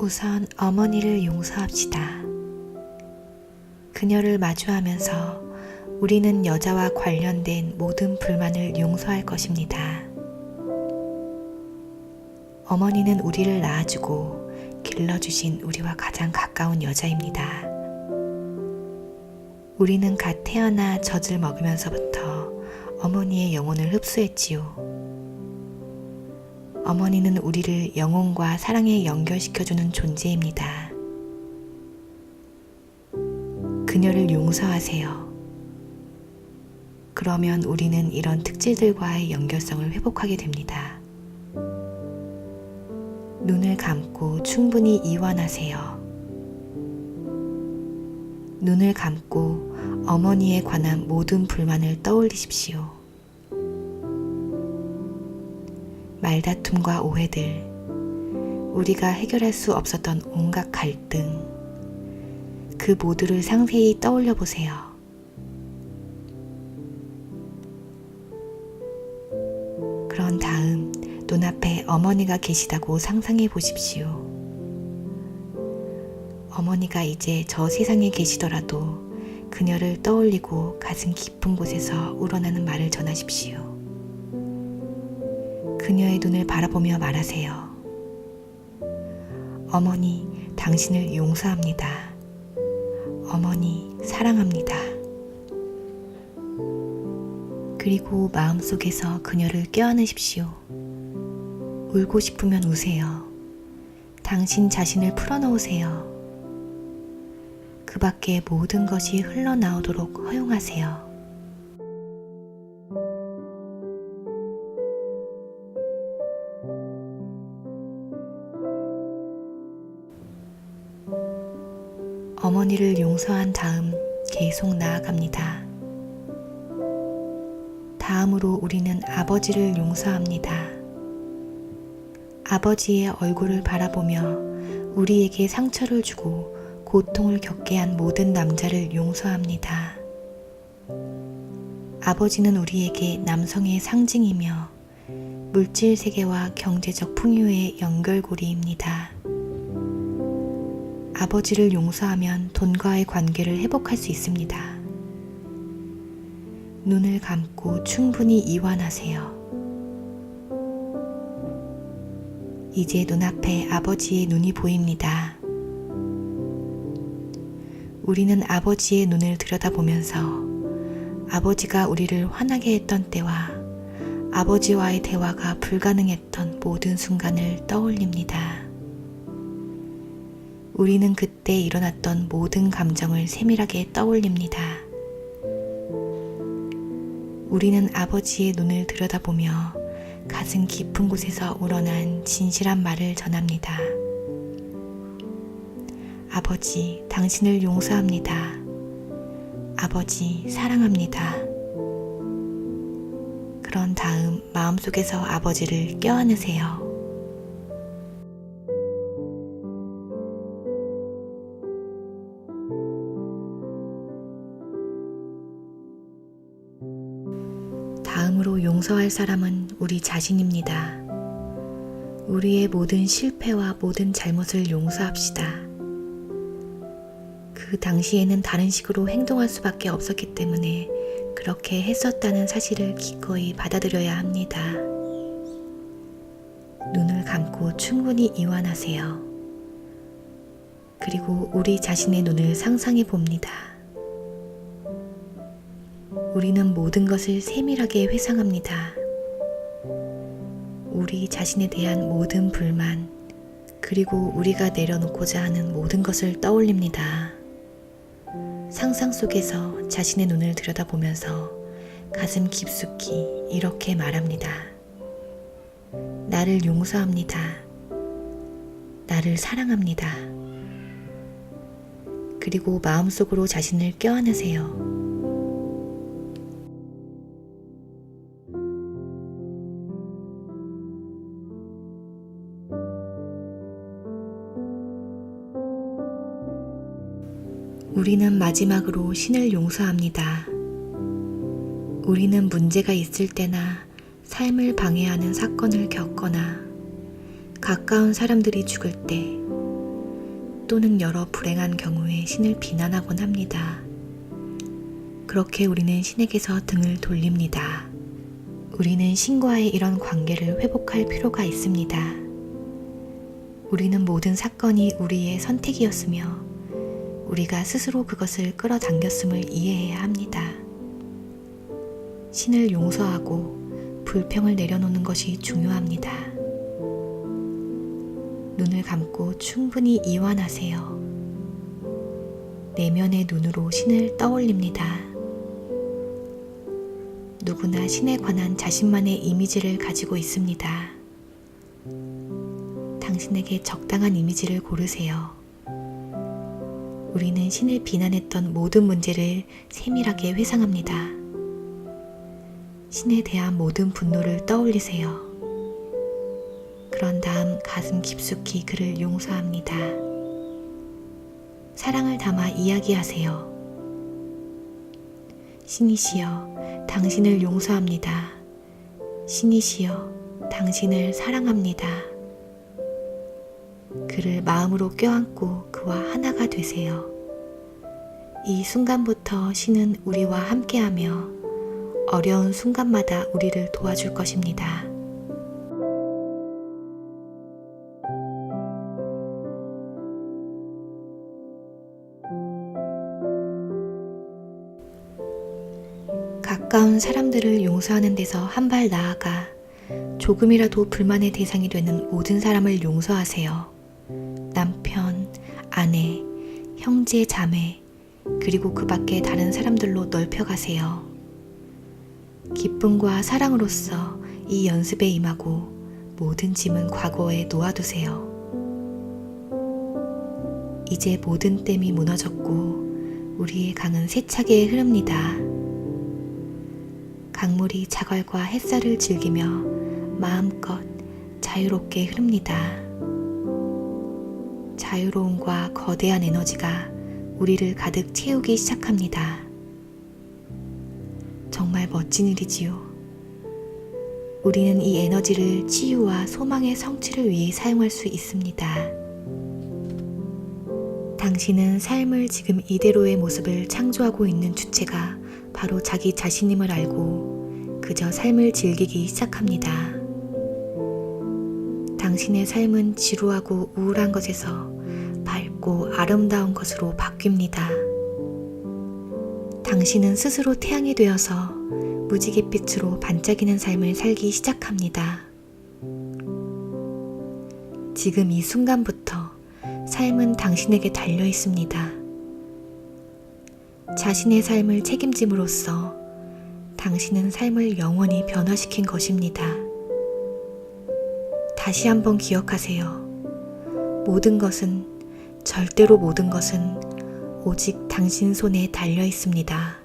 우선 어머니를 용서합시다. 그녀를 마주하면서 우리는 여자와 관련된 모든 불만을 용서할 것입니다. 어머니는 우리를 낳아주고 길러주신 우리와 가장 가까운 여자입니다. 우리는 갓 태어나 젖을 먹으면서부터 어머니의 영혼을 흡수했지요. 어머니는 우리를 영혼과 사랑에 연결시켜주는 존재입니다. 그녀를 용서하세요. 그러면 우리는 이런 특질들과의 연결성을 회복하게 됩니다. 눈을 감고 충분히 이완하세요. 눈을 감고 어머니에 관한 모든 불만을 떠올리십시오. 말다툼과 오해들, 우리가 해결할 수 없었던 온갖 갈등, 그 모두를 상세히 떠올려 보세요. 그런 다음 눈앞에 어머니가 계시다고 상상해 보십시오. 어머니가 이제 저 세상에 계시더라도 그녀를 떠올리고 가슴 깊은 곳에서 우러나는 말을 전하십시오. 그녀의 눈을 바라보며 말하세요. 어머니, 당신을 용서합니다. 어머니, 사랑합니다. 그리고 마음속에서 그녀를 껴안으십시오. 울고 싶으면 우세요. 당신 자신을 풀어놓으세요. 그 밖에 모든 것이 흘러나오도록 허용하세요. 어머니를 용서한 다음 계속 나아갑니다. 다음으로 우리는 아버지를 용서합니다. 아버지의 얼굴을 바라보며 우리에게 상처를 주고 고통을 겪게 한 모든 남자를 용서합니다. 아버지는 우리에게 남성의 상징이며 물질 세계와 경제적 풍요의 연결고리입니다. 아버지를 용서하면 돈과의 관계를 회복할 수 있습니다. 눈을 감고 충분히 이완하세요. 이제 눈앞에 아버지의 눈이 보입니다. 우리는 아버지의 눈을 들여다보면서 아버지가 우리를 화나게 했던 때와 아버지와의 대화가 불가능했던 모든 순간을 떠올립니다. 우리는 그때 일어났던 모든 감정을 세밀하게 떠올립니다. 우리는 아버지의 눈을 들여다보며 가슴 깊은 곳에서 우러난 진실한 말을 전합니다. 아버지, 당신을 용서합니다. 아버지, 사랑합니다. 그런 다음 마음속에서 아버지를 껴안으세요. 다음으로 용서할 사람은 우리 자신입니다. 우리의 모든 실패와 모든 잘못을 용서합시다. 그 당시에는 다른 식으로 행동할 수밖에 없었기 때문에 그렇게 했었다는 사실을 기꺼이 받아들여야 합니다. 눈을 감고 충분히 이완하세요. 그리고 우리 자신의 눈을 상상해 봅니다. 우리는 모든 것을 세밀하게 회상합니다. 우리 자신에 대한 모든 불만, 그리고 우리가 내려놓고자 하는 모든 것을 떠올립니다. 상상 속에서 자신의 눈을 들여다보면서 가슴 깊숙이 이렇게 말합니다. 나를 용서합니다. 나를 사랑합니다. 그리고 마음속으로 자신을 껴안으세요. 우리는 마지막으로 신을 용서합니다. 우리는 문제가 있을 때나 삶을 방해하는 사건을 겪거나 가까운 사람들이 죽을 때 또는 여러 불행한 경우에 신을 비난하곤 합니다. 그렇게 우리는 신에게서 등을 돌립니다. 우리는 신과의 이런 관계를 회복할 필요가 있습니다. 우리는 모든 사건이 우리의 선택이었으며 우리가 스스로 그것을 끌어당겼음을 이해해야 합니다. 신을 용서하고 불평을 내려놓는 것이 중요합니다. 눈을 감고 충분히 이완하세요. 내면의 눈으로 신을 떠올립니다. 누구나 신에 관한 자신만의 이미지를 가지고 있습니다. 당신에게 적당한 이미지를 고르세요. 우리는 신을 비난했던 모든 문제를 세밀하게 회상합니다. 신에 대한 모든 분노를 떠올리세요. 그런 다음 가슴 깊숙이 그를 용서합니다. 사랑을 담아 이야기하세요. 신이시여, 당신을 용서합니다. 신이시여, 당신을 사랑합니다. 그를 마음으로 껴안고 그와 하나가 되세요. 이 순간부터 신은 우리와 함께하며 어려운 순간마다 우리를 도와줄 것입니다. 가까운 사람들을 용서하는 데서 한 발 나아가 조금이라도 불만의 대상이 되는 모든 사람을 용서하세요. 아내, 형제, 자매, 그리고 그 밖에 다른 사람들로 넓혀가세요. 기쁨과 사랑으로서 이 연습에 임하고 모든 짐은 과거에 놓아두세요. 이제 모든 댐이 무너졌고 우리의 강은 세차게 흐릅니다. 강물이 자갈과 햇살을 즐기며 마음껏 자유롭게 흐릅니다. 자유로움과 거대한 에너지가 우리를 가득 채우기 시작합니다. 정말 멋진 일이지요. 우리는 이 에너지를 치유와 소망의 성취를 위해 사용할 수 있습니다. 당신은 삶을 지금 이대로의 모습을 창조하고 있는 주체가 바로 자기 자신임을 알고 그저 삶을 즐기기 시작합니다. 당신의 삶은 지루하고 우울한 것에서 밝고 아름다운 것으로 바뀝니다. 당신은 스스로 태양이 되어서 무지갯빛으로 반짝이는 삶을 살기 시작합니다. 지금 이 순간부터 삶은 당신에게 달려 있습니다. 자신의 삶을 책임짐으로써 당신은 삶을 영원히 변화시킨 것입니다. 다시 한번 기억하세요. 모든 것은, 절대로 모든 것은 오직 당신 손에 달려 있습니다.